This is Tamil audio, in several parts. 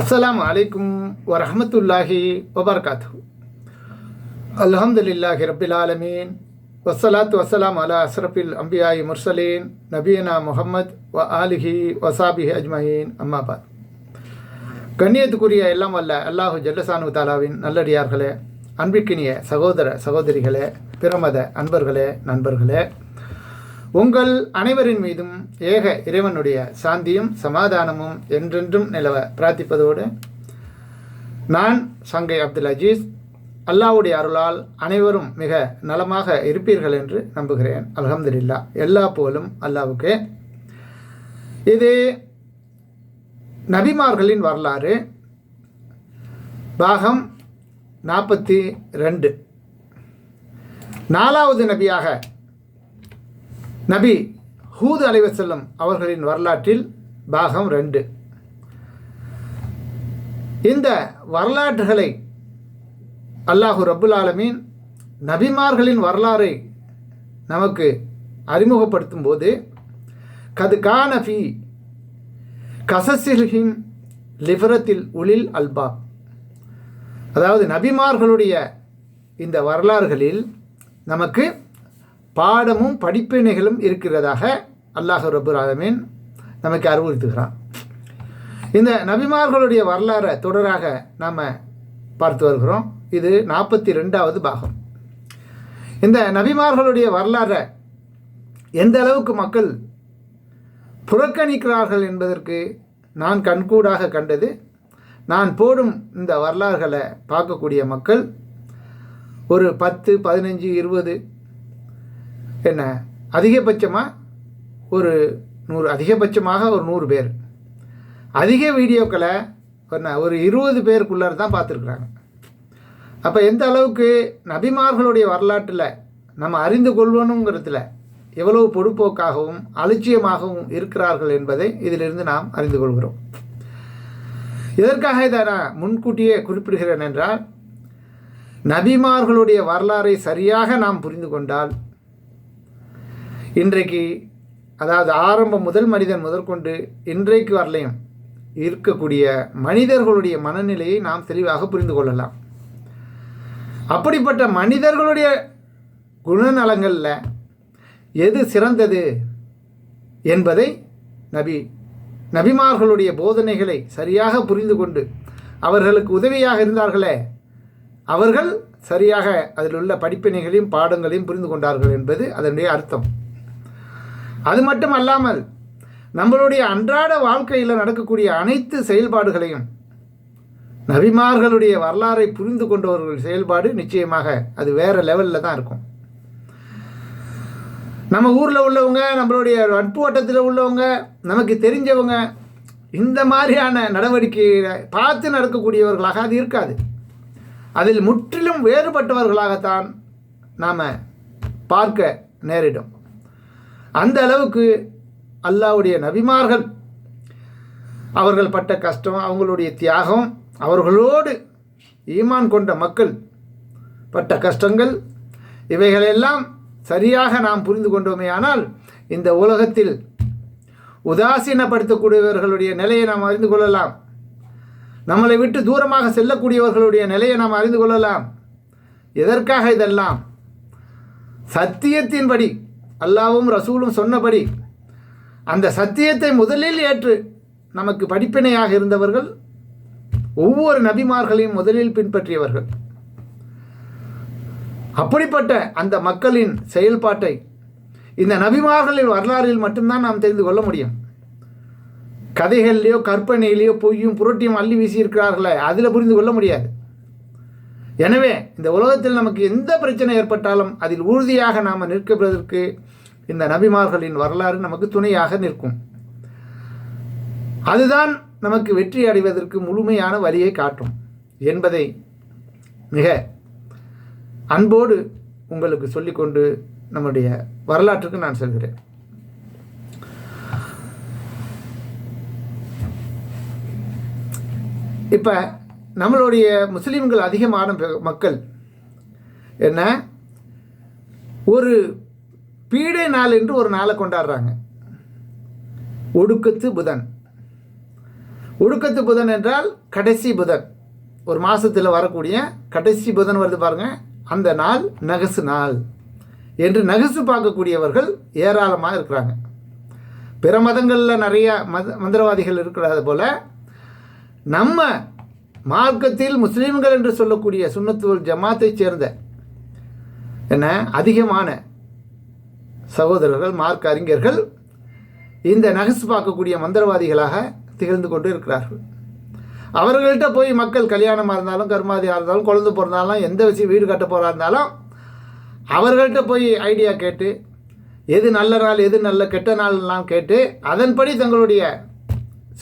அஸ்லாம் அலைக்கும் வரமத்துல்லாஹி வபர்காத்து அல்ஹம்துலில்லாஹி ரபில் ஆலமீன். வசலாத் வஸ்ஸலாம் அலா அஸ்ரஃபில் அம்பியாயி முர்சலீன். நபீனா முஹம்மத் வ ஆலிஹி வசாபிஹி அஜ்மஹீன். அம்மாபாத் கண்ணியத்துக்குரிய எல்லாம் வல்ல அல்லாஹு ஜல்லசானு தாலாவின் நல்லடியார்களே அன்பிற்கினிய சகோதர சகோதரிகளே பிரமத அன்பர்களே நண்பர்களே உங்கள் அனைவரின் மீதும் ஏக இறைவனுடைய சாந்தியும் சமாதானமும் என்றென்றும் நிலவ பிரார்த்திப்பதோடு நான் சங்கை அப்துல் அஜீஸ் அல்லாவுடைய அருளால் அனைவரும் மிக நலமாக இருப்பீர்கள் என்று நம்புகிறேன். அலமதுல்லா எல்லா போலும் அல்லாவுக்கு. இது நபிமார்களின் வரலாறு பாகம் நாற்பத்தி ரெண்டு. நாலாவது நபியாக நபி ஹூது அலைவசல்லம் அவர்களின் வரலாற்றில் பாகம் ரெண்டு. இந்த வரலாற்றுகளை அல்லாஹு ரபுல் ஆலமீன் நபிமார்களின் வரலாறை நமக்கு அறிமுகப்படுத்தும் போது கது கானஃபி கசசில்ஹிம் லிபரத்தில் உளில் அல்பா அதாவது நபிமார்களுடைய இந்த வரலாறுகளில் நமக்கு பாடமும் படிப்பினைகளும் இருக்கிறதாக அல்லாஹ் ரபுல் ஆலமீன் நமக்கு அறிவுறுத்துகிறான். இந்த நபிமார்களுடைய வரலாறை தொடராக நாம் பார்த்து வருகிறோம். இது நாற்பத்தி ரெண்டாவது பாகம். இந்த நபிமார்களுடைய வரலாறை எந்த அளவுக்கு மக்கள் புறக்கணிக்கிறார்கள் என்பதற்கு நான் கண்கூடாக கண்டது. நான் போடும் இந்த வரலாறுகளை பார்க்கக்கூடிய மக்கள் ஒரு பத்து பதினஞ்சு இருபது என்ன? அதிகபட்சமாக ஒரு நூறு அதிகபட்சமாக ஒரு நூறு பேர். அதிக வீடியோக்களை என்ன ஒரு இருபது பேருக்குள்ளார தான் பார்த்துருக்குறாங்க. அப்போ எந்த அளவுக்கு நபிமார்களுடைய வரலாற்றில் நம்ம அறிந்து கொள்வனுங்கிறதுல எவ்வளவு பொடுப்போக்காகவும் அலட்சியமாகவும் இருக்கிறார்கள் என்பதை இதிலிருந்து நாம் அறிந்து கொள்கிறோம். எதற்காக இதை நான் முன்கூட்டியே குறிப்பிடுகிறேன் என்றால் நபிமார்களுடைய வரலாறை சரியாக நாம் புரிந்து கொண்டால் இன்றைக்கு அதாவது ஆரம்பம் முதல் மனிதன் முதற்கொண்டு இன்றைக்கு வரலையும் இருக்கக்கூடிய மனிதர்களுடைய மனநிலையை நாம் தெளிவாக புரிந்து கொள்ளலாம். அப்படிப்பட்ட மனிதர்களுடைய குணநலங்களில் எது சிறந்தது என்பதை நபி நபிமார்களுடைய போதனைகளை சரியாக புரிந்து கொண்டு அவர்களுக்கு உதவியாக இருந்தார்களே அவர்கள் சரியாக அதில் உள்ள படிப்பினைகளையும் பாடங்களையும் புரிந்து கொண்டார்கள் என்பது அதனுடைய அர்த்தம். அது மட்டும் அல்லாமல் நம்மளுடைய அன்றாட வாழ்க்கையில் நடக்கக்கூடிய அனைத்து செயல்பாடுகளையும் நபிமார்களுடைய வரலாறை புரிந்து கொண்டவர்கள் செயல்பாடு நிச்சயமாக அது வேறு லெவலில் தான் இருக்கும். நம்ம ஊரில் உள்ளவங்க நம்மளுடைய நட்பு வட்டத்தில் உள்ளவங்க நமக்கு தெரிஞ்சவங்க இந்த மாதிரியான நடவடிக்கையை பார்த்து நடக்கக்கூடியவர்களாக அது இருக்காது. அதில் முற்றிலும் வேறுபட்டவர்களாகத்தான் நாம் பார்க்க நேரிடும். அந்த அளவுக்கு அல்லாவுடைய நபிமார்கள் அவர்கள் பட்ட கஷ்டம் அவங்களுடைய தியாகம் அவர்களோடு ஈமான் கொண்ட மக்கள் பட்ட கஷ்டங்கள் இவைகளெல்லாம் சரியாக நாம் புரிந்து கொண்டோமே ஆனால் இந்த உலகத்தில் உதாசீனப்படுத்தக்கூடியவர்களுடைய நிலையை நாம் அறிந்து கொள்ளலாம். நம்மளை விட்டு தூரமாக செல்லக்கூடியவர்களுடைய நிலையை நாம் அறிந்து கொள்ளலாம். எதற்காக இதெல்லாம்? சத்தியத்தின்படி அல்லாவும் ரசூலும் சொன்னபடி அந்த சத்தியத்தை முதலில் ஏற்று நமக்கு படிப்பினையாக இருந்தவர்கள் ஒவ்வொரு நபிமார்களையும் முதலில் பின்பற்றியவர்கள். அப்படிப்பட்ட அந்த மக்களின் செயல்பாட்டை இந்த நபிமார்களின் வரலாறில் மட்டும்தான் நாம் தெரிந்து கொள்ள முடியும். கதைகள்லையோ கற்பனையிலையோ பொய்யும் புரட்டியும் அள்ளி வீசியிருக்கிறார்களே அதில் புரிந்து கொள்ள முடியாது. எனவே இந்த உலகத்தில் நமக்கு எந்த பிரச்சனை ஏற்பட்டாலும் அதில் உறுதியாக நாம் நிற்கிறதற்கு இந்த நபிமார்களின் வரலாறு நமக்கு துணையாக நிற்கும். அதுதான் நமக்கு வெற்றி அடைவதற்கு முழுமையான வழியை காட்டும் என்பதை மிக அன்போடு உங்களுக்கு சொல்லிக்கொண்டு நம்முடைய வரலாற்றுக்கு நான் செல்கிறேன். இப்போ நம்மளுடைய முஸ்லீம்கள் அதிகமான மக்கள். என்ன? ஒரு பீடை நாள் என்று ஒரு நாளை கொண்டாடுறாங்க. ஒடுக்கத்து புதன். ஒடுக்கத்து புதன் என்றால் கடைசி புதன். ஒரு மாதத்தில் வரக்கூடிய கடைசி புதன் வருது பாருங்கள் அந்த நாள் நகசு நாள். என்று நகசு பார்க்கக்கூடியவர்கள் ஏராளமாக இருக்கிறாங்க. பிற மதங்களில் நிறைய மத மந்திரவாதிகள் இருக்கிறது போல் நம்ம மார்க்கத்தில் முஸ்லீம்கள் என்று சொல்லக்கூடிய சுண்ணத்துவல் ஜமாத்தை சேர்ந்த என்ன? அதிகமான சகோதரர்கள் மார்க்க அறிஞர்கள் இந்த நகசு பார்க்கக்கூடிய மந்திரவாதிகளாக திகழ்ந்து கொண்டு இருக்கிறார்கள். அவர்கள்ட்ட போய் மக்கள் கல்யாணமாக இருந்தாலும் கர்மாதியாக இருந்தாலும் குழந்தை பிறந்தாலும் எந்த விஷயம் வீடு கட்ட போகிறா இருந்தாலும் அவர்கள்ட்ட போய் ஐடியா கேட்டு எது நல்ல நாள் எது நல்ல கெட்ட நாள்லாம் கேட்டு அதன்படி தங்களுடைய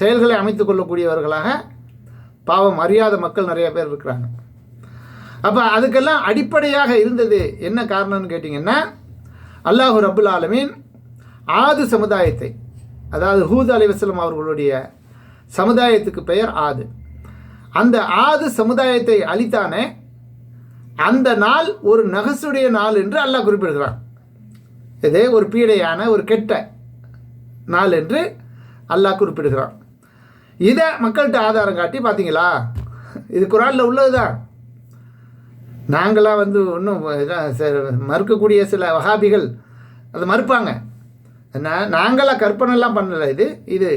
செயல்களை அமைத்து கொள்ளக்கூடியவர்களாக பாவம் அறியாத மக்கள் நிறைய பேர் இருக்கிறாங்க. அப்போ அதுக்கெல்லாம் அடிப்படையாக இருந்தது என்ன காரணம்னு கேட்டிங்கன்னா அல்லாஹு ரபுல் ஆலமீன் ஆது சமுதாயத்தை அதாவது ஹூத் அலிவசலம் அவர்களுடைய சமுதாயத்துக்கு பெயர் ஆது. அந்த ஆது சமுதாயத்தை அழித்தானே அந்த நாள் ஒரு நகசுடைய நாள் என்று அல்லாஹ் குறிப்பிடுகிறான். இதே ஒரு பீடையான ஒரு கெட்ட நாள் என்று அல்லாஹ் குறிப்பிடுகிறான். இதை மக்கள்கிட்ட ஆதாரம் காட்டி பார்த்தீங்களா இது குரானில் உள்ளது தான் நாங்களாம் வந்து ஒன்றும் மறுக்கக்கூடிய சில வகாபிகள் அதை மறுப்பாங்க. என்ன நாங்களாம் கற்பனைலாம் பண்ணலை இது. இது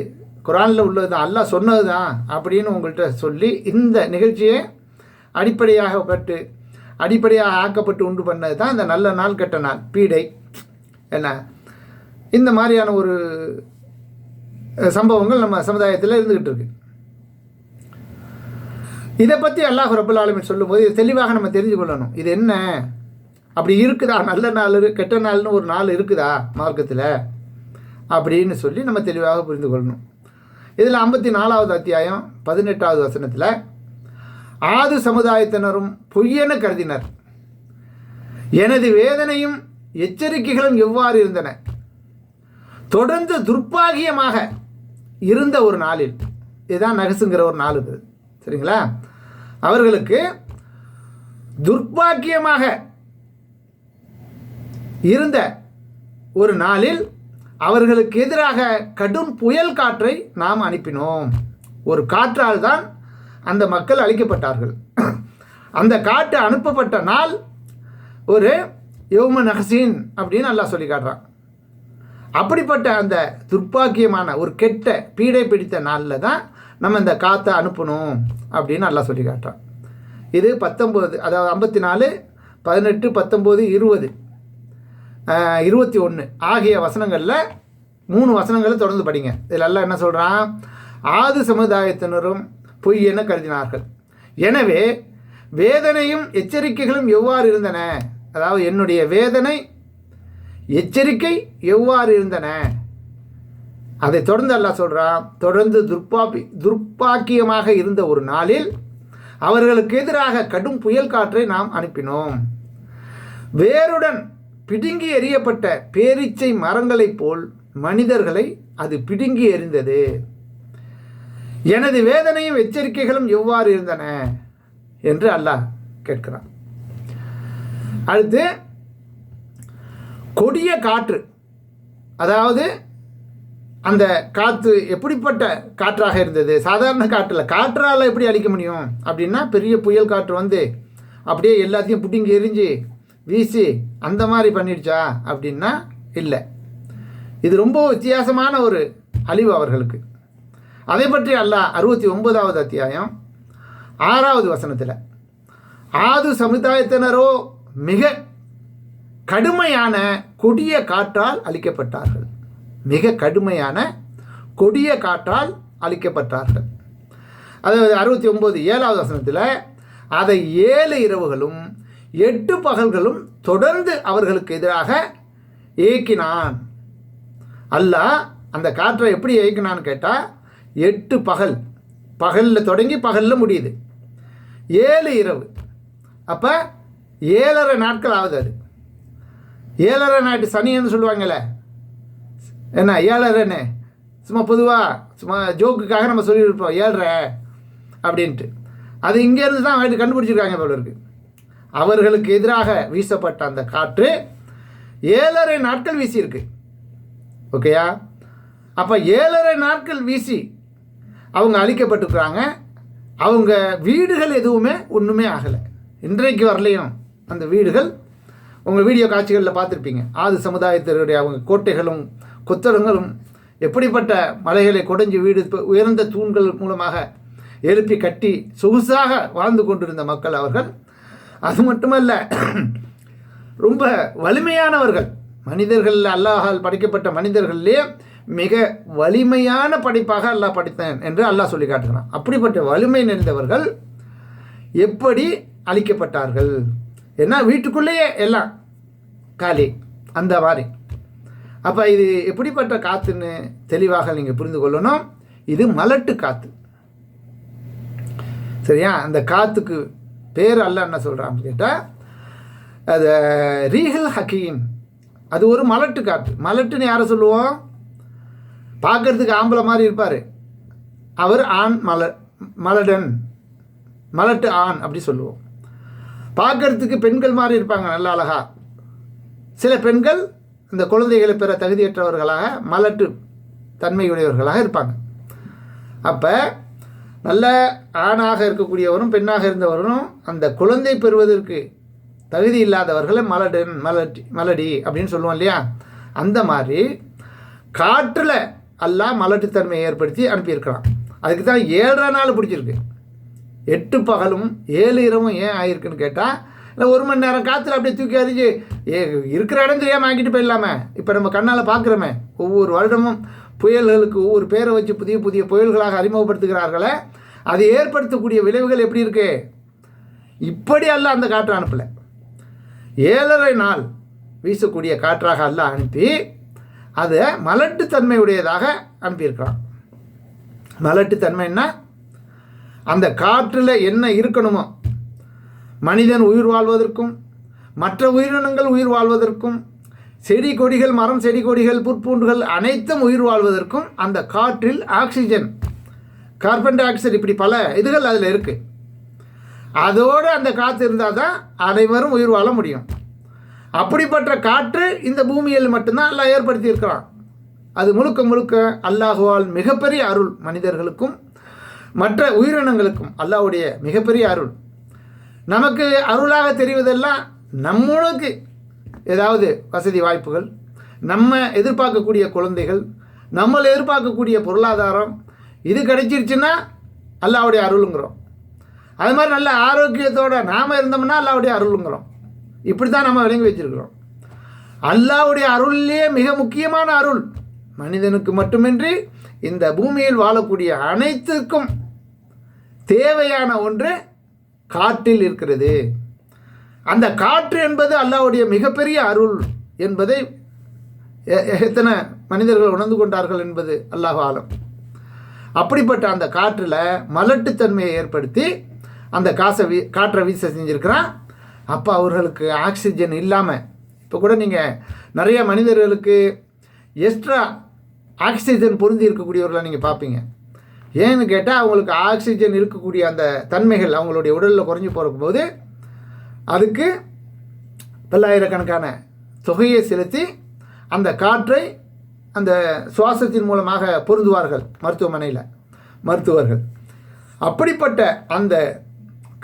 குரானில் உள்ளது தான் அல்லாஹ் சொன்னது தான் அப்படின்னு உங்கள்கிட்ட சொல்லி இந்த நிகழ்ச்சியை அடிப்படையாக பட்டு அடிப்படையாக ஆக்கப்பட்டு உண்டு பண்ணது தான் இந்த நல்ல நாள் கெட்ட நாள் பீடை. என்ன? இந்த மாதிரியான ஒரு சம்பவங்கள் நம்ம சமுதாயத்தில் இருந்துக்கிட்டு இருக்கு. இதை பற்றி அல்லாஹ் ரபுல் ஆலமின் சொல்லும்போது இது தெளிவாக நம்ம தெரிஞ்சு கொள்ளணும். இது என்ன? அப்படி இருக்குதா? நல்ல நாள் கெட்ட நாள்னு ஒரு நாள் இருக்குதா மார்க்கத்தில்? அப்படின்னு சொல்லி நம்ம தெளிவாக புரிந்து கொள்ளணும். இதில் ஐம்பத்தி நாலாவது அத்தியாயம் பதினெட்டாவது வசனத்தில் ஆது சமுதாயத்தினரும் பொய்யென கருதினர். எனது வேதனையும் எச்சரிக்கைகளும் எவ்வாறு இருந்தன? தொடர்ந்து துர்ப்பாகியமாக இருந்த ஒரு நாளில் இதுதான் நகசுங்கிற ஒரு நாள் இருக்குது சரிங்களா? அவர்களுக்கு துர்ப்பாக்கியமாக இருந்த ஒரு நாளில் அவர்களுக்கு எதிராக கடும் புயல் காற்றை நாம் அனுப்பினோம். ஒரு காற்றால் தான் அந்த மக்கள் அழிக்கப்பட்டார்கள். அந்த காற்று அனுப்பப்பட்ட நாள் ஒரு யோம நகசீன் அப்படின்னு நல்லா சொல்லி காட்டுறான். அப்படிப்பட்ட அந்த துர்ப்பாக்கியமான ஒரு கெட்ட பீடை பிடித்த நாளில் தான் நம்ம இந்த காற்றை அனுப்பணும் அப்படின்னு நல்லா சொல்லி காட்டுறான். இது பத்தொம்போது அதாவது ஐம்பத்தி நாலு பதினெட்டு பத்தொம்போது இருபது. இருபத்தி ஒன்று ஆகிய வசனங்களில் மூணு வசனங்களை தொடர்ந்து படிங்க. இதில் எல்லாம் என்ன சொல்கிறான் ஆது சமுதாயத்தினரும் பொய் என கருதினார்கள். எனவே வேதனையும் எச்சரிக்கைகளும் எவ்வாறு இருந்தன? அதாவது என்னுடைய வேதனை எச்சரிக்கை எவ்வாறு இருந்தன? அதை தொடர்ந்து அல்லாஹ் சொல்கிறான் தொடர்ந்து துர்ப்பாப்பி துர்ப்பாக்கியமாக இருந்த ஒரு நாளில் அவர்களுக்கு எதிராக கடும் புயல் காற்றை நாம் அனுப்பினோம். வேருடன் பிடுங்கி எறியப்பட்ட பேரீச்சை மரங்களைப் போல் மனிதர்களை அது பிடுங்கி எறிந்தது. எனது வேதனையும் எச்சரிக்கைகளும் எவ்வாறு இருந்தன? என்று அல்லாஹ் கேட்கிறான். அடுத்து கொடிய காற்று. அதாவது அந்த காற்று எப்படிப்பட்ட காற்றாக இருந்தது? சாதாரண காற்றில் காற்றால் எப்படி அழிக்க முடியும்? அப்படின்னா பெரிய புயல் காற்று வந்து அப்படியே எல்லாத்தையும் புட்டிங்கி எரிஞ்சு வீசி அந்த மாதிரி பண்ணிடுச்சா? அப்படின்னா இல்லை. இது ரொம்ப வித்தியாசமான ஒரு அழிவு அவர்களுக்கு. அதை பற்றி அல்ல அறுபத்தி ஒன்பதாவது அத்தியாயம் ஆறாவது வசனத்தில் ஆது சமுதாயத்தினரோ மிக கடுமையான கொடிய காற்றால் அழிக்கப்பட்டார்கள். மிக கடுமையான கொடிய காற்றால் அழிக்கப்பட்டார்கள். அதாவது அறுபத்தி ஒம்பது ஏழாவது வசனத்தில் அதை ஏழு இரவுகளும் எட்டு பகல்களும் தொடர்ந்து அவர்களுக்கு எதிராக இயக்கினான் அல்லாஹ் அந்த காற்றை எப்படி இயக்கினான்னு கேட்டால் எட்டு பகல் பகலில் தொடங்கி பகலில் முடியுது. ஏழு இரவு. அப்போ ஏழரை நாட்கள் ஆகுது அது. ஏழரை நாட்டு சனின்னு சொல்லுவாங்கள்ல என்ன ஏழரைன்னு? சும்மா பொதுவாக சும்மா ஜோக்குக்காக நம்ம சொல்லியிருப்போம் ஏழரை அப்படின்ட்டு. அது இங்கேருந்து தான் அவங்க கண்டுபிடிச்சிருக்காங்க போல அவர்களுக்கு எதிராக வீசப்பட்ட அந்த காற்று ஏழரை நாட்கள் வீசியிருக்கு. ஓகேயா? அப்போ ஏழரை நாட்கள் வீசி அவங்க அழிக்கப்பட்டுருக்குறாங்க. அவங்க வீடுகள் எதுவுமே ஒன்றுமே ஆகலை. இன்றைக்கு வரலையும் அந்த வீடுகள் உங்கள் வீடியோ காட்சிகளில் பார்த்துருப்பீங்க. ஆதி சமுதாயத்தினுடைய அவங்க கோட்டைகளும் கொத்தளங்களும் எப்படிப்பட்ட மலைகளை கொடைஞ்சு வீடு உயர்ந்த தூண்கள் மூலமாக எழுப்பி கட்டி சொகுசாக வாழ்ந்து கொண்டிருந்த மக்கள் அவர்கள். அது மட்டுமல்ல ரொம்ப வலிமையானவர்கள். மனிதர்கள் அல்லாஹால் படைக்கப்பட்ட மனிதர்கள்லேயே மிக வலிமையான படைப்பாக அல்லாஹ் படைத்தேன் என்று அல்லாஹ் சொல்லி காட்டுகிறான். அப்படிப்பட்ட வலிமை நிறைந்தவர்கள் எப்படி அழிக்கப்பட்டார்கள்? ஏன்னா வீட்டுக்குள்ளேயே எல்லாம் காலி. அந்த மாதிரி. அப்போ இது எப்படிப்பட்ட காற்றுன்னு தெளிவாக நீங்கள் புரிந்து கொள்ளணும். இது மலட்டு காற்று சரியா? அந்த காற்றுக்கு பேர் அல்ல என்ன சொல்கிறான்னு கேட்டால் அது ரீஹல் ஹக்கீம். அது ஒரு மலட்டு காற்று மலட்டுன்னு யாரை சொல்லுவோம்? பார்க்கறதுக்கு ஆம்பளை மாதிரி இருப்பார். அவர் ஆண் மல மலடன். மலட்டு ஆண் அப்படி சொல்லுவோம். பார்க்கறதுக்கு பெண்கள் மாதிரி இருப்பாங்க நல்ல அழகா. சில பெண்கள் இந்த குழந்தைகளை பெற தகுதியற்றவர்களாக மலட்டு தன்மையுடையவர்களாக இருப்பாங்க. அப்போ நல்ல ஆணாக இருக்கக்கூடியவரும் பெண்ணாக இருந்தவரும் அந்த குழந்தை பெறுவதற்கு தகுதி இல்லாதவர்களை மலடன் மலட்டி மலடி அப்படின்னு சொல்லுவோம் இல்லையா? அந்த மாதிரி காற்றில் எல்லாம் மலட்டுத்தன்மையை ஏற்படுத்தி அனுப்பியிருக்கலாம். அதுக்கு தான் ஏழரை நாள் பிடிச்சிருக்கு. எட்டு பகலும் ஏழு இரவும் ஏன் ஆயிருக்குன்னு கேட்டால் இல்லை ஒரு மணி நேரம் காற்றுல அப்படியே தூக்கி அறிஞ்சு ஏ இருக்கிற இடம் தெரியாமல் ஆக்கிட்டு போயிடலாமே. இப்போ நம்ம கண்ணால் பார்க்குறோமே ஒவ்வொரு வருடமும் புயல்களுக்கு ஒவ்வொரு பேரை வச்சு புதிய புதிய புயல்களாக அறிமுகப்படுத்துகிறார்களே அது ஏற்படுத்தக்கூடிய விளைவுகள் எப்படி இருக்கு? இப்படி அல்ல அந்த காற்று அனுப்பலை. ஏழரை நாள் வீசக்கூடிய காற்றாக அல்ல அனுப்பி அதை மலட்டுத்தன்மையுடையதாக அனுப்பியிருக்கிறான் மலட்டுத்தன்மைன்னா அந்த காற்றில் என்ன இருக்கணுமோ மனிதன் உயிர் வாழ்வதற்கும் மற்ற உயிரினங்கள் உயிர் வாழ்வதற்கும் செடி கொடிகள் மரம் செடி கொடிகள் புற்பூண்டுகள் அனைத்தும் உயிர் வாழ்வதற்கும் அந்த காற்றில் ஆக்சிஜன் கார்பன் டை ஆக்சைடு இப்படி பல இதுகள் அதில் இருக்குது அதோடு அந்த காற்று இருந்தால் தான் அனைவரும் உயிர் வாழ முடியும். அப்படிப்பட்ட காற்று இந்த பூமியில் மட்டும்தான் அல்லாஹ் ஏற்படுத்தி இருக்கிறான். அது முழுக்க முழுக்க அல்லாஹுவால் மிகப்பெரிய அருள் மனிதர்களுக்கும் மற்ற உயிரினங்களுக்கும் அல்லாவுடைய மிகப்பெரிய அருள். நமக்கு அருளாக தெரிவதெல்லாம் நம்மளுக்கு ஏதாவது வசதி வாய்ப்புகள் நம்ம எதிர்பார்க்கக்கூடிய குழந்தைகள் நம்மளை எதிர்பார்க்கக்கூடிய பொருளாதாரம் இது கிடைச்சிருச்சுன்னா அல்லாவுடைய அருளுங்கிறோம். அது மாதிரி நல்ல ஆரோக்கியத்தோடு நாம் இருந்தோம்னா அல்லாவுடைய அருளுங்கிறோம். இப்படி தான் நம்ம விளங்கி வச்சிருக்கிறோம். அல்லாவுடைய அருள்லேயே மிக முக்கியமான அருள் மனிதனுக்கு மட்டுமின்றி இந்த பூமியில் வாழக்கூடிய அனைத்துக்கும் தேவையான ஒன்று காற்றில் இருக்கிறது. அந்த காற்று என்பது அல்லாவுடைய மிகப்பெரிய அருள் என்பதை எ- எத்தனை மனிதர்கள் உணர்ந்து கொண்டார்கள் என்பது அல்லாஹ் ஆலம். அப்படிப்பட்ட அந்த காற்றில் மலட்டுத்தன்மையை ஏற்படுத்தி அந்த காசை வீ காற்றை வீச செஞ்சுருக்கிறான். அப்போ அவர்களுக்கு ஆக்சிஜன் இல்லாமல் இப்போ கூட நீங்கள் நிறைய மனிதர்களுக்கு எக்ஸ்ட்ரா ஆக்சிஜன் பொருந்தி இருக்கக்கூடியவர்களை நீங்கள் பார்ப்பீங்க ஏன்னு கேட்டால் அவங்களுக்கு ஆக்சிஜன் இருக்கக்கூடிய அந்த தன்மைகள் அவங்களுடைய உடலில் குறைஞ்சி போகும்போது அதுக்கு பல்லாயிரக்கணக்கான தொகையை செலுத்தி அந்த காற்றை அந்த சுவாசத்தின் மூலமாக பொருந்துவார்கள் மருத்துவமனையில் மருத்துவர்கள். அப்படிப்பட்ட அந்த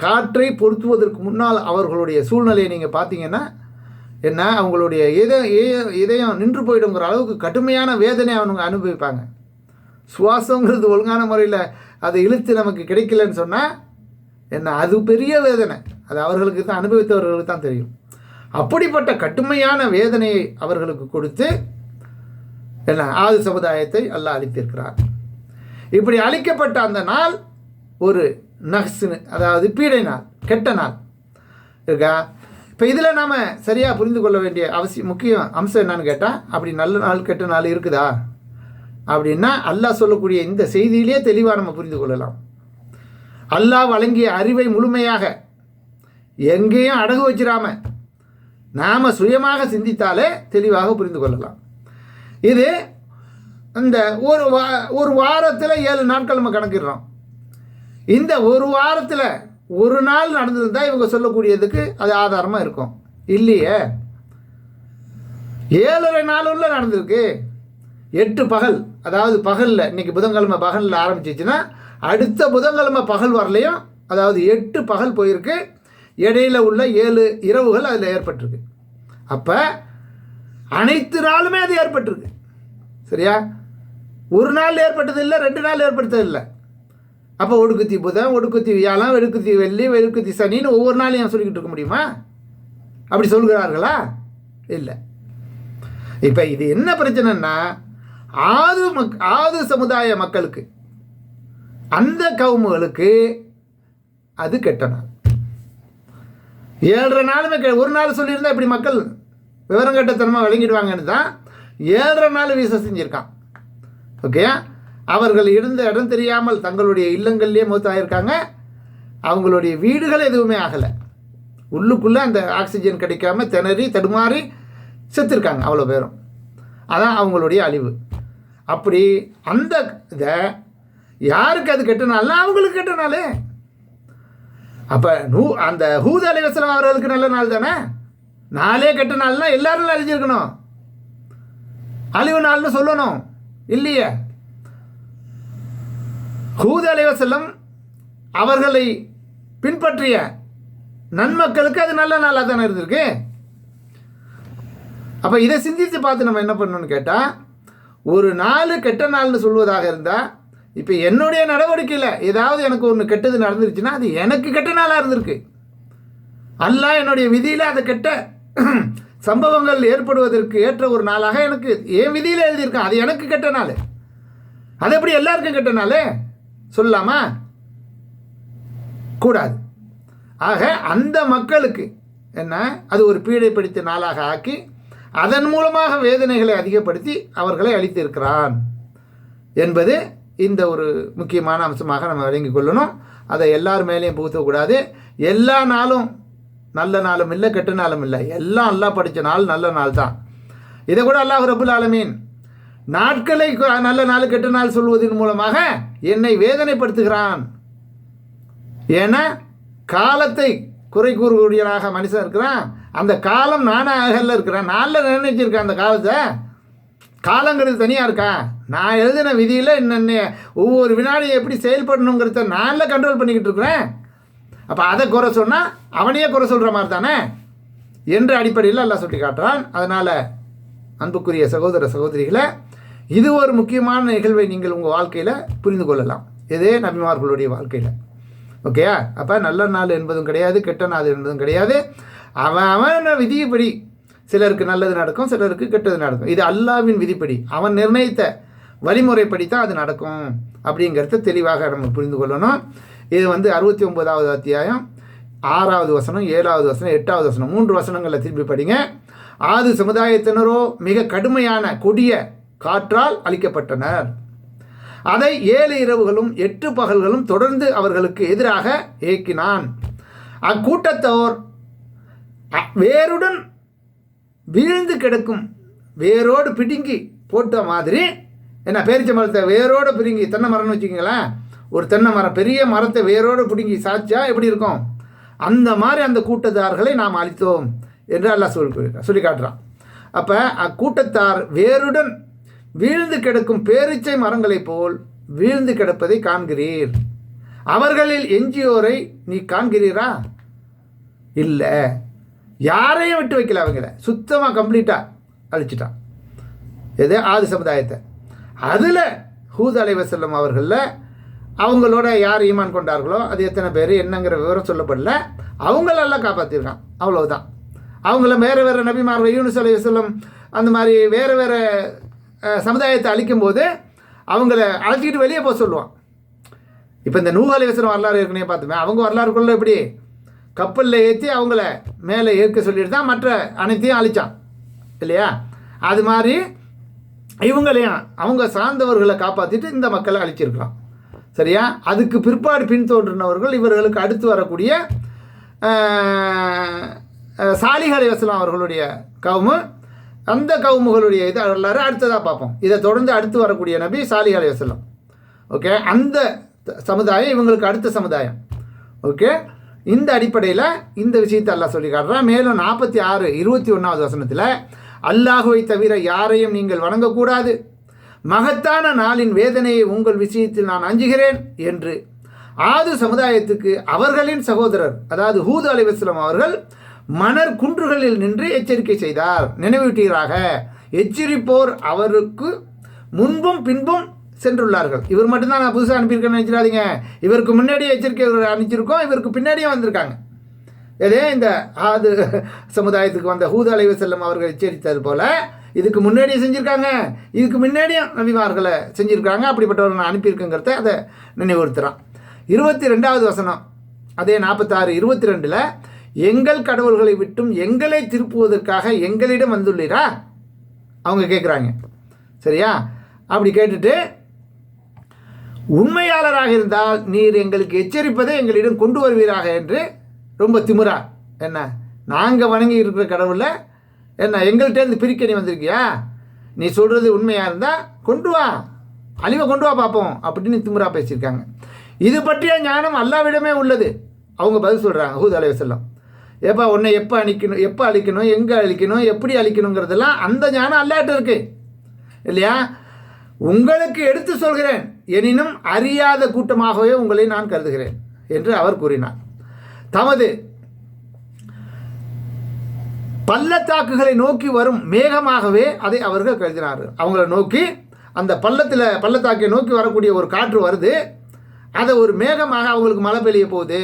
காற்றை பொருத்துவதற்கு முன்னால் அவர்களுடைய சூழ்நிலையை நீங்கள் பார்த்தீங்கன்னா என்ன அவங்களுடைய இதயம் இதயம் நின்று போயிடுங்கிற அளவுக்கு கடுமையான வேதனை அவங்க அனுபவிப்பாங்க. சுவாசங்கிறது ஒழுங்கான முறையில் அதை இழுத்து நமக்கு கிடைக்கலன்னு சொன்னால் என்ன அது பெரிய வேதனை. அது அவர்களுக்கு தான் அனுபவித்தவர்களுக்கு தான் தெரியும். அப்படிப்பட்ட கடுமையான வேதனையை அவர்களுக்கு கொடுத்து என்ன ஆது சமுதாயத்தை அல்லாஹ் அளித்திருக்கிறார் இப்படி அளிக்கப்பட்ட அந்த நாள் ஒரு நகசு அதாவது பீடை நாள் கெட்ட நாள். இருக்கா? இப்போ இதில் நாம் சரியாக புரிந்து கொள்ள வேண்டிய அவசியம் முக்கிய அம்சம் என்னன்னு கேட்டால் அப்படி நல்ல நாள் கெட்ட நாள் இருக்குதா? அப்படின்னா அல்லாஹ் சொல்லக்கூடிய இந்த செய்தியிலேயே தெளிவாக நம்ம புரிந்து கொள்ளலாம். அல்லாஹ் வழங்கிய அறிவை முழுமையாக எங்கேயும் அடகு வச்சிடாம நாம் சுயமாக சிந்தித்தாலே தெளிவாக புரிந்து கொள்ளலாம். இது இந்த ஒரு வா ஒரு வாரத்தில் ஏழு நாட்கள் நம்ம கணக்கிடுறோம். இந்த ஒரு வாரத்தில் ஒரு நாள் நடந்திருந்தால் இவங்க சொல்லக்கூடியதுக்கு அது ஆதாரமாக இருக்கும். இல்லையே? ஏழரை நாளுள்ள நடந்திருக்கு. எட்டு பகல். அதாவது பகலில் இன்றைக்கி புதன்கிழமை பகலில் ஆரம்பிச்சிச்சுன்னா அடுத்த புதன்கிழமை பகல் வரலையும் அதாவது எட்டு பகல் போயிருக்கு இடையில உள்ள ஏழு இரவுகள் அதில் ஏற்பட்டிருக்கு. அப்போ அனைத்து நாளுமே அது ஏற்பட்டிருக்கு. சரியா? ஒரு நாள் ஏற்பட்டது இல்லை ரெண்டு நாள் ஏற்படுத்தது இல்லை. அப்போ ஒடுக்குத்தி புதன் ஒடுக்குத்தி வியாழம் வெடுக்குத்தி வெள்ளி வெடுக்குத்தி சனின்னு ஒவ்வொரு நாளையும் ஏன் சொல்லிக்கிட்டு இருக்க முடியுமா? அப்படி சொல்கிறார்களா இல்லை. இப்போ இது என்ன பிரச்சனைன்னா ஆது மக் ஆது சமுதாய மக்களுக்கு. அந்த கவுமுகளுக்கு அது கெட்ட நாள். ஏழரை நாளுமே கெ- ஒரு நாள் சொல்லியிருந்தா இப்படி மக்கள் விவரம் கட்டத்தனமாக விளங்கிடுவாங்கன்னு தான் ஏழரை நாள் வீச செஞ்சுருக்கான். ஓகே அவர்கள் இருந்த இடம் தெரியாமல் தங்களுடைய இல்லங்கள்லேயே மூத்தாயிருக்காங்க. அவங்களுடைய வீடுகள் எதுவுமே ஆகலை. உள்ளுக்குள்ளே அந்த ஆக்சிஜன் கிடைக்காம திணறி தடுமாறி செத்துருக்காங்க அவ்வளோ பேரும். அதான் அவங்களுடைய அழிவு. அப்படி அந்த இதை யாருக்கு அது கெட்ட நாள்னா அவங்களுக்கு கெட்ட நாள். அப்போ நூ அந்த ஹூத அலைவசலம் அவர்களுக்கு நல்ல நாள் தானே? நாளே கெட்ட நாள்னா எல்லாரும் அழிஞ்சிருக்கணும். அழிவு நாள்னு சொல்லணும். இல்லையே? ஹூத அலைவசல்லம் அவர்களை பின்பற்றிய நன்மக்களுக்கு அது நல்ல நாளாக தானே இருந்திருக்கு. அப்போ இதை சிந்தித்து பார்த்து நம்ம என்ன பண்ணணும்னு கேட்டால் ஒரு நாள் கெட்ட நாள்னு சொல்வதாக இருந்தால் இப்போ என்னுடைய நடவடிக்கையில் ஏதாவது எனக்கு ஒன்று கெட்டது நடந்துருச்சுன்னா அது எனக்கு கெட்ட நாளாக இருந்திருக்கு. அல்ல என்னுடைய விதியில் அது கெட்ட சம்பவங்கள் ஏற்படுவதற்கு ஏற்ற ஒரு நாளாக எனக்கு என் விதியில் எழுதியிருக்கான். அது எனக்கு கெட்ட நாள். அது எப்படி எல்லாருக்கும் கெட்ட நாள்? சொல்லலாமா கூடாது. ஆக அந்த மக்களுக்கு என்ன? அது ஒரு பீடை பிடித்த நாளாக ஆக்கி அதன் மூலமாக வேதனைகளை அதிகப்படுத்தி அவர்களை அளித்திருக்கிறான் என்பது இந்த ஒரு முக்கியமான அம்சமாக நம்ம விளங்கிக் கொள்ளணும். அதை எல்லார் மேலேயும் புகுத்தக்கூடாது எல்லா நாளும் நல்ல நாளும் இல்லை கெட்ட நாளும் இல்லை. எல்லாம் நல்லா படித்த நாள் நல்ல நாள் தான். இதை கூட அல்லாஹ் ரபுல் ஆலமீன் நாட்களை நல்ல நாள் கெட்ட நாள் சொல்வதன் மூலமாக என்னை வேதனைப்படுத்துகிறான். ஏன்னா காலத்தை குறை கூறக்கூடியவனாக மனுஷன் இருக்கிறான். அந்த காலம் நானாகல இருக்கிறேன். நாளில் நிர்ணயிச்சிருக்கேன் அந்த காலத்தை. காலங்கிறது தனியாக இருக்கா? நான் எழுதின விதியில் என்னென்ன ஒவ்வொரு வினாடியும் எப்படி செயல்படணுங்கிறத நானில் கண்ட்ரோல் பண்ணிக்கிட்டு இருக்கிறேன். அப்போ அதை குறை சொன்னால் அவனையே குறை சொல்கிற மாதிரி தானே? என்ற அடிப்படையில் எல்லாம் சுட்டி காட்டுறான். அதனால் அன்புக்குரிய சகோதர சகோதரிகளை இது ஒரு முக்கியமான நிகழ்வை நீங்கள் உங்கள் வாழ்க்கையில் புரிந்து கொள்ளலாம். இதே நபிமார்களுடைய வாழ்க்கையில். ஓகேயா அப்போ நல்ல நாள் என்பதும் கிடையாது கெட்ட நாள் என்பதும் கிடையாது. அவன் அவன் விதிப்படி? சிலருக்கு நல்லது நடக்கும் சிலருக்கு கெட்டது நடக்கும். இது அல்லாவின் விதிப்படி. அவன் நிர்ணயித்த வழிமுறைப்படி தான் அது நடக்கும் அப்படிங்கிறத தெளிவாக நம்ம புரிந்து கொள்ளணும். இது வந்து அறுபத்தி ஒன்பதாவது அத்தியாயம். ஆறாவது வசனம் ஏழாவது வசனம் எட்டாவது வசனம். மூன்று வசனங்களில் திருப்பி படிங்க. ஆது சமுதாயத்தினரோ மிக கடுமையான கொடிய காற்றால் அழிக்கப்பட்டனர். அதை ஏழு இரவுகளும் எட்டு பகல்களும் தொடர்ந்து அவர்களுக்கு எதிராக ஏக்கினான். அக்கூட்டத்தோர் வேருடன் வீழ்ந்து கிடக்கும். வேரோடு பிடுங்கி போட்ட மாதிரி என்ன பேரிச்ச மரத்தை வேரோடு பிடுங்கி தென்னை மரம்னு வச்சுக்கிங்களேன் ஒரு தென்னை மரம் பெரிய மரத்தை வேரோடு பிடுங்கி சாய்ச்சா எப்படி இருக்கும்? அந்த மாதிரி அந்த கூட்டத்தார்களை நாம் அழித்தோம் என்று எல்லாம் சொல்லி சொல்லி காட்டுறான். அப்போ அக்கூட்டத்தார் வேருடன் வீழ்ந்து கிடக்கும் பேரிச்சை மரங்களைப் போல் வீழ்ந்து கிடப்பதை காண்கிறீர். அவர்களில் எஞ்சியோரை நீ காண்கிறீரா? இல்லை. யாரையும் விட்டு வைக்கல அவங்கள. சுத்தமாக கம்ப்ளீட்டாக அழிச்சிட்டான் எது? ஆதி சமுதாயத்தை. அதில் ஹூத் அலைவசல்லம் அவர்களில் அவங்களோட யார் ஈமான் கொண்டார்களோ அது எத்தனை பேர் என்னங்கிற விவரம் சொல்லப்படல. அவங்களெல்லாம் காப்பாற்றிருக்கான் அவ்வளவுதான். அவங்கள வேறு வேறு நபிமார்கள் யூனுஸ் அலைவசல்லம் அந்த மாதிரி வேறு வேறு சமுதாயத்தை அழிக்கும்போது அவங்கள அழைச்சிக்கிட்டு வெளியே போக சொல்லுவான். இப்போ இந்த நூஹ் அலைவசனம் வரலாறு ஏற்கனவே பார்த்துமே அவங்க வரலாறுக்குள்ள எப்படி? கப்பலில் ஏற்றி அவங்கள மேலே ஏற்க சொல்லிட்டு தான் மற்ற அனைத்தையும் அழிச்சான். இல்லையா? அது மாதிரி இவங்களையும் அவங்க சார்ந்தவர்களை காப்பாற்றிட்டு இந்த மக்களை அழிச்சிருக்கலாம். சரியா? அதுக்கு பிற்பாடு பின்தோன்றினவர்கள் இவர்களுக்கு அடுத்து வரக்கூடிய ஆஹ், வசலாம் அவர்களுடைய கவுமு. அந்த கவுமுகளுடைய இது எல்லாரும் அடுத்ததாக பார்ப்போம். இதை தொடர்ந்து அடுத்து வரக்கூடிய நபி சாலிஹ் வசலம் ஓகே? அந்த சமுதாயம் இவங்களுக்கு அடுத்த சமுதாயம். ஓகே? இந்த அடிப்படையில் இந்த விஷயத்தை அல்லாஹ் சொல்லி காட்டுறான். மேலும் நாற்பத்தி ஆறு இருபத்தி ஒன்றாவது வசனத்தில் அல்லாஹுவை தவிர யாரையும் நீங்கள் வணங்கக்கூடாது. மகத்தான நாளின் வேதனையை உங்கள் விஷயத்தில் நான் அஞ்சுகிறேன் என்று ஆது சமுதாயத்துக்கு அவர்களின் சகோதரர் அதாவது ஹூது அலைவாஸ்லாம் அவர்கள் மணர் குன்றுகளில் நின்று எச்சரிக்கை செய்தார். நினைவூட்டீராக எச்சரிப்போர் அவருக்கு முன்பும் பின்பும் சென்றுள்ளார்கள். இவர் மட்டும்தான் நான் புதுசாக அனுப்பியிருக்கேன்னு நினச்சிடாதீங்க. இவருக்கு முன்னாடியே எச்சரிக்கை அனுப்பிச்சிருக்கோம். இவருக்கு பின்னாடியே வந்திருக்காங்க. இதே இந்த ஆது சமுதாயத்துக்கு வந்த ஹூதலைவ செல்லம் அவர்கள் எச்சரித்தது போல் இதுக்கு முன்னாடியே செஞ்சுருக்காங்க. இதுக்கு முன்னாடியும் நபிமார்களை செஞ்சுருக்காங்க அப்படிப்பட்டவர்கள் நான் அனுப்பியிருக்கேங்கிறத அதை நினைவுறுத்துகிறான் இருபத்தி ரெண்டாவது வசனம் அதே நாற்பத்தாறு இருபத்தி ரெண்டில் எங்கள் கடவுள்களை விட்டும் எங்களை திருப்புவதற்காக எங்களிடம் வந்துள்ளீரா? அவங்க கேட்குறாங்க சரியா? அப்படி கேட்டுட்டு உண்மையாளராக இருந்தால் நீர் எங்களுக்கு எச்சரிப்பதை எங்களிடம் கொண்டு வருவீராக என்று ரொம்ப திமுறா என்ன? நாங்கள் வணங்கி இருக்கிற கடவுளை என்ன எங்கள்கிட்டேருந்து பிரிக்க நீ வந்திருக்கியா? நீ சொல்கிறது உண்மையாக இருந்தால் கொண்டு வா. அழிவை கொண்டு வா பார்ப்போம் அப்படின்னு திமுறா பேசியிருக்காங்க. இது பற்றிய ஞானம் அல்லாவிடமே உள்ளது. அவங்க பதில் சொல்கிறாங்க ஹூத் அலைவ செல்லம் எப்போ உன்னை எப்போ அழிக்கணும் எப்போ அழிக்கணும் எங்கே அழிக்கணும் எப்படி அழிக்கணுங்கிறதெல்லாம் அந்த ஞானம் அல்லாட்டு இருக்கு. இல்லையா? உங்களுக்கு எடுத்து சொல்கிறேன். எனினும் அறியாத கூட்டமாகவே உங்களை நான் கருதுகிறேன் என்று அவர் கூறினார். தமது பள்ளத்தாக்குகளை நோக்கி வரும் மேகமாகவே அதை அவர்கள் கருதினார்கள். அவங்கள நோக்கி அந்த பள்ளத்தில் பள்ளத்தாக்கை நோக்கி வரக்கூடிய ஒரு காற்று வருது. அதை ஒரு மேகமாக அவங்களுக்கு மழை பெய்ய போகுது.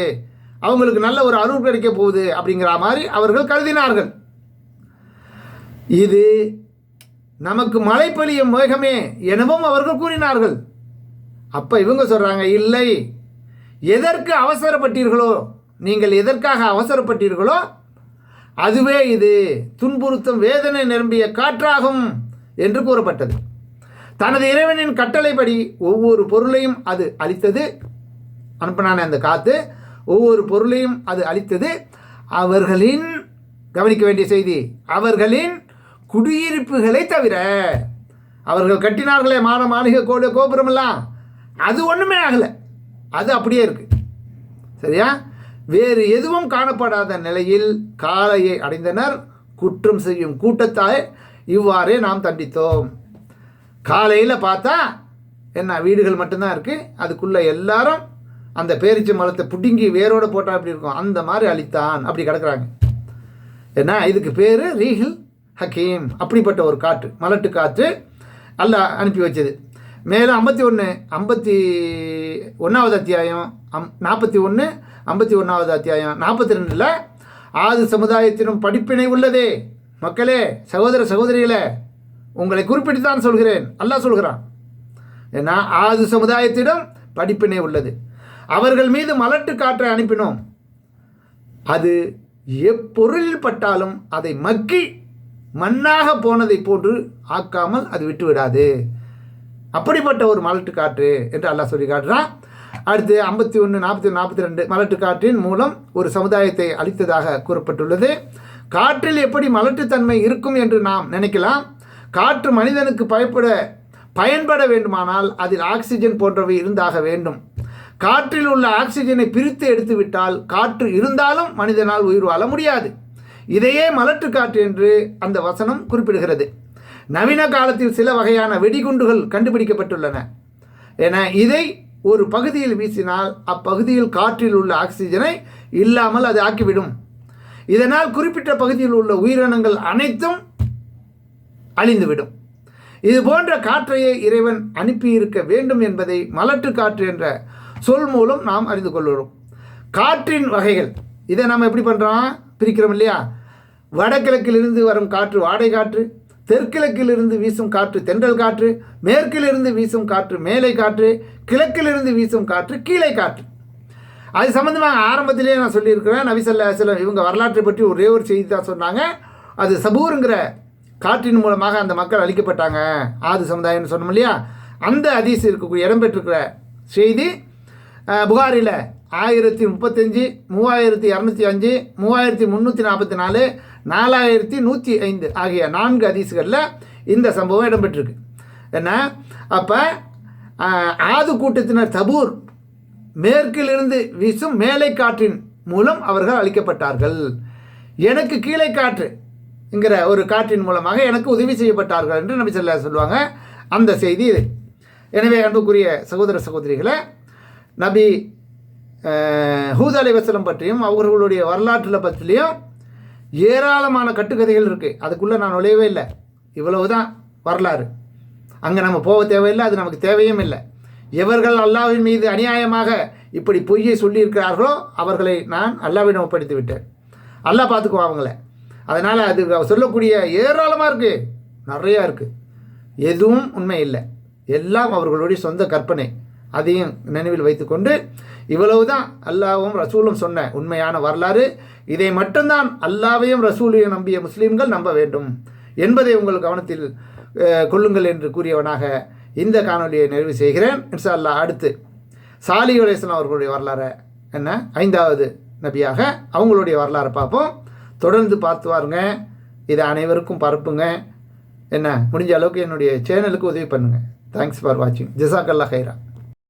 அவங்களுக்கு நல்ல ஒரு அருள் கிடைக்க போகுது அப்படிங்கிற மாதிரி அவர்கள் கருதினார்கள். இது நமக்கு மழை பெய்யும் மேகமே எனவும் அவர்கள் கூறினார்கள். அப்போ இவங்க சொல்கிறாங்க இல்லை. எதற்கு அவசரப்பட்டீர்களோ? நீங்கள் எதற்காக அவசரப்பட்டீர்களோ? அதுவே இது. துன்புறுத்தும் வேதனை நிரம்பிய காற்றாகும் என்று கூறப்பட்டது. தனது இறைவனின் கட்டளைப்படி ஒவ்வொரு பொருளையும் அது அளித்தது. அனுப்பினான அந்த காற்று ஒவ்வொரு பொருளையும் அது அளித்தது. அவர்களின் கவனிக்க வேண்டிய செய்தி அவர்களின் குடியிருப்புகளை தவிர அவர்கள் கட்டினார்களே மாற மாளிகை கோடு கோபுரமெல்லாம். அது ஒன்றுமே ஆகலை. அது அப்படியே இருக்குது சரியா? வேறு எதுவும் காணப்படாத நிலையில் காலையை அடைந்தனர். குற்றம் செய்யும் கூட்டத்தால் இவ்வாறே நாம் தண்டித்தோம். காலையில் பார்த்தா என்ன வீடுகள் மட்டும்தான் இருக்குது அதுக்குள்ளே எல்லாரும் அந்த பேரிச்ச மரத்தை பிடுங்கி வேரோடு போட்டால் அப்படி இருக்கும்? அந்த மாதிரி அழித்தான். அப்படி கிடக்குறாங்க. ஏன்னா இதுக்கு பேர் ரீஹில் ஹக்கீம். அப்படிப்பட்ட ஒரு காற்று மலட்டு காற்று அல்ல அனுப்பி வச்சது. மேலும் ஐம்பத்தி ஒன்று ஐம்பத்தி ஒன்றாவது அத்தியாயம் அம் நாற்பத்தி ஒன்று ஐம்பத்தி ஒன்றாவது அத்தியாயம். நாற்பத்தி ரெண்டில் ஆது சமுதாயத்திலும் படிப்பினை உள்ளதே. மக்களே சகோதர சகோதரிகளே உங்களை குறிப்பிட்டு தான் சொல்கிறேன். அல்லா சொல்கிறான். ஏன்னா ஆது சமுதாயத்திடம் படிப்பினை உள்ளது. அவர்கள் மீது மலட்டு காற்றை அனுப்பினோம். அது எப்பொருளில் பட்டாலும் அதை மக்கி மண்ணாக போனதை போன்று ஆக்காமல் அது விட்டுவிடாது. அப்படிப்பட்ட ஒரு மலட்டு காற்று என்று அல்லாஹ் சொல்லி காட்டுறான் அடுத்து ஐம்பத்தி ஒன்று நாற்பத்தி நாற்பத்தி ரெண்டு மலட்டு காற்றின் மூலம் ஒரு சமுதாயத்தை அளித்ததாக கூறப்பட்டுள்ளது. காற்றில் எப்படி மலட்டுத்தன்மை இருக்கும் என்று நாம் நினைக்கலாம். காற்று மனிதனுக்கு பயப்பட பயன்பட வேண்டுமானால் அதில் ஆக்சிஜன் போன்றவை இருந்தாக வேண்டும். காற்றில் உள்ள ஆக்சிஜனை பிரித்து எடுத்துவிட்டால் காற்று இருந்தாலும் மனிதனால் உயிர் வாழ முடியாது. இதையே மலட்டு காற்று என்று அந்த வசனம் குறிப்பிடுகிறது. நவீன காலத்தில் சில வகையான வெடிகுண்டுகள் கண்டுபிடிக்கப்பட்டுள்ளன. என இதை ஒரு பகுதியில் வீசினால் அப்பகுதியில் காற்றில் உள்ள ஆக்சிஜனை இல்லாமல் அது ஆக்கிவிடும். இதனால் குறிப்பிட்ட பகுதியில் உள்ள உயிரினங்கள் அனைத்தும் அழிந்துவிடும். இது போன்ற காற்றையே இறைவன் அனுப்பியிருக்க வேண்டும் என்பதை மலட்டு காற்று என்ற சொல் மூலம் நாம் அறிந்து கொள்கிறோம். காற்றின் வகைகள் இதை நாம் எப்படி பண்ணுறோம் பிரிக்கிறோம் இல்லையா? வடகிழக்கிலிருந்து வரும் காற்று வாடை காற்று தெற்கிழக்கிலிருந்து வீசும் காற்று தென்றல் காற்று மேற்கிலிருந்து வீசும் காற்று மேலை காற்று கிழக்கிலிருந்து வீசும் காற்று கீழே காற்று. அது சம்மந்தமாக ஆரம்பத்திலேயே நான் சொல்லியிருக்கிறேன். நபிசல்லா சில இவங்க வரலாற்றை பற்றி ஒரே ஒரு செய்தி தான் சொன்னாங்க. அது சபூருங்கிற காற்றின் மூலமாக அந்த மக்கள் அழிக்கப்பட்டாங்க. ஆது சமுதாயம்னு சொன்னோம் இல்லையா? அந்த அதிசயம் இருக்கக்கூடிய இடம்பெற்றிருக்கிற செய்தி புகாரில் ஆயிரத்தி முப்பத்தஞ்சு மூவாயிரத்தி இரநூத்தி அஞ்சு மூவாயிரத்தி முந்நூற்றி நாற்பத்தி நாலு நாலாயிரத்தி நூற்றி ஐந்து ஆகிய நான்கு அதிசுகளில் இந்த சம்பவம் இடம்பெற்றிருக்கு. என்ன? அப்போ ஆது கூட்டத்தினர் தபூர் மேற்கிலிருந்து வீசும் மேலை காற்றின் மூலம் அவர்கள் அழிக்கப்பட்டார்கள். எனக்கு கீழே காற்று என்கிற ஒரு காற்றின் மூலமாக எனக்கு உதவி செய்யப்பட்டார்கள் என்று நபி சொல்லா சொல்லுவாங்க அந்த செய்தி இது. எனவே அன்புக்குரிய சகோதர சகோதரிகளை நபி அஹ், ஹூத் வசலம் பற்றியும் அவர்களுடைய வரலாற்றில் பற்றியும் ஏராளமான கட்டுக்கதைகள் இருக்குது அதுக்குள்ளே நான் நுழையவே இல்லை. இவ்வளவு தான் வரலாறு. அங்கே நம்ம போக தேவையில்லை அது நமக்கு தேவையும் இல்லை. எவர்கள் அல்லாவின் மீது அநியாயமாக இப்படி பொய்யை சொல்லியிருக்கிறார்களோ அவர்களை நான் அல்லாவிடம் ஒப்படைத்து விட்டேன். அல்லா பார்த்துக்குவோம் அவங்கள. அதனால் அது சொல்லக்கூடிய ஏராளமாக இருக்குது நிறையா இருக்குது எதுவும் உண்மை இல்லை. எல்லாம் அவர்களுடைய சொந்த கற்பனை. அதையும் நினைவில் வைத்துக்கொண்டு இவ்வளவு தான் அல்லாவும் ரசூலும் சொன்ன உண்மையான வரலாறு. இதை மட்டும்தான் அல்லாவையும் ரசூலையும் நம்பிய முஸ்லீம்கள் நம்ப வேண்டும் என்பதை உங்கள் கவனத்தில் கொள்ளுங்கள் என்று கூறியவனாக இந்த காணொலியை நிறைவு செய்கிறேன். இன்ஷா அல்லாஹ் அடுத்து சாலி அலைஹிஸ்ஸலாம் அவர்களுடைய வரலாறை என்ன? ஐந்தாவது நபியாக அவங்களுடைய வரலாறை பார்ப்போம். தொடர்ந்து பார்த்து வாருங்க. இதை அனைவருக்கும் பரப்புங்க. என்ன? முடிஞ்ச அளவுக்கு என்னுடைய சேனலுக்கு உதவி பண்ணுங்கள் தேங்க்ஸ் ஃபார் வாட்சிங் ஜிசாக்கல்லா ஹைரா